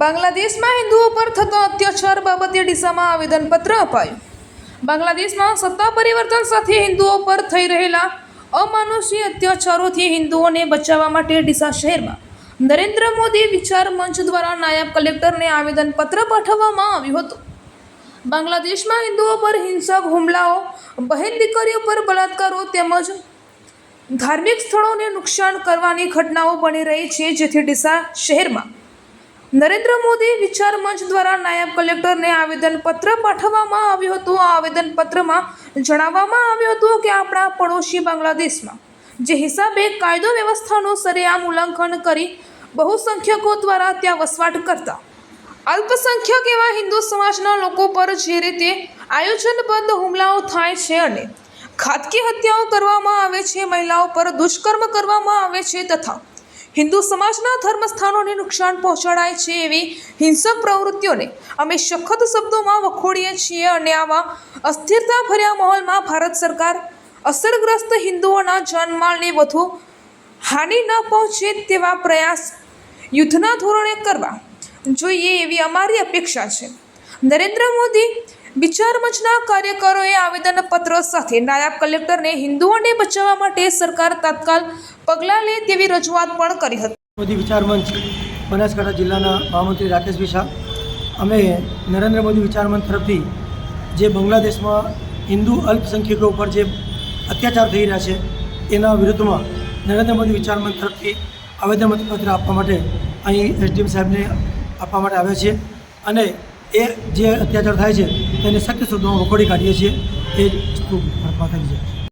બાંગ્લાદેશમાં હિન્દુઓ પર થતો અત્યાચાર બાબતે ડીસામાં આવેદનપત્ર અપાયું. બાંગ્લાદેશમાં સત્તા પરિવર્તન સાથે હિન્દુઓ પર થઈ રહેલા અમાનુષી અત્યાચારોથી હિન્દુઓને બચાવવા માટે ડીસા શહેરમાં નરેન્દ્ર મોદી વિચાર મંચ દ્વારા નાયબ કલેક્ટરને આવેદનપત્ર પાઠવવામાં આવ્યું હતું. બાંગ્લાદેશમાં હિન્દુઓ પર હિંસક હુમલાઓ, બહેન દીકરીઓ પર બલાત્કારો તેમજ ધાર્મિક સ્થળોને નુકસાન કરવાની ઘટનાઓ બની રહી છે, જેથી ડીસા શહેરમાં નરેન્દ્ર મોદી વિચાર મંચ દ્વારા નાયબ કલેક્ટરને આવેદનપત્ર પાઠવવામાં આવ્યું હતું. આ આવેદનપત્રમાં જણાવવામાં આવ્યું હતું કે આપણા પડોશી બાંગ્લાદેશમાં જે હિસાબે કાયદો વ્યવસ્થાનું સરેઆમ ઉલ્લંઘન કરી બહુસંખ્યકો દ્વારા ત્યાં વસવાટ કરતા અલ્પસંખ્યક એવા હિન્દુ સમાજના લોકો પર જે રીતે આયોજનબદ્ધ હુમલાઓ થાય છે અને ખાતકી હત્યાઓ કરવામાં આવે છે, મહિલાઓ પર દુષ્કર્મ કરવામાં આવે છે તથા હિન્દુ સમાજના ધર્મસ્થાનોને નુકસાન પહોંચાડાય છે એવી હિંસક પ્રવૃત્તિઓને અમે સખત શબ્દોમાં વખોડીએ છીએ અને આવા અસ્થિરતા ભર્યા માહોલમાં ભારત સરકાર અસરગ્રસ્ત હિન્દુઓના જાનમાલને વધુ હાનિ ન પહોંચે તેવા પ્રયાસ યુદ્ધના ધોરણે કરવા જોઈએ એવી અમારી અપેક્ષા છે. નરેન્દ્ર મોદી વિચાર મંચના કાર્યકરોએ આવેદનપત્ર સાથે નાયબ કલેક્ટરને હિન્દુઓને બચાવવા માટે સરકાર તાત્કાલ પગલાં લે તેવી રજૂઆત પણ કરી હતી. મોદી વિચાર મંચ બનાસકાંઠા જિલ્લાના મહામંત્રી રાકેશભાઈ શાહ અમે નરેન્દ્ર મોદી વિચાર મંચ તરફથી જે બાંગ્લાદેશમાં હિન્દુ અલ્પસંખ્યકો ઉપર જે અત્યાચાર થઈ રહ્યા છે, એના વિરુદ્ધમાં નરેન્દ્ર મોદી વિચાર મંચ તરફથી આવેદનપત્ર આપવા માટે અહીં એસડીએમ સાહેબને આપવા માટે આવ્યા છીએ. અને એ જે અત્યાચાર થાય છે તેને શક્ય શોધવામાં વખોડી કાઢીએ છીએ. એ જ ખૂબ થઈ છે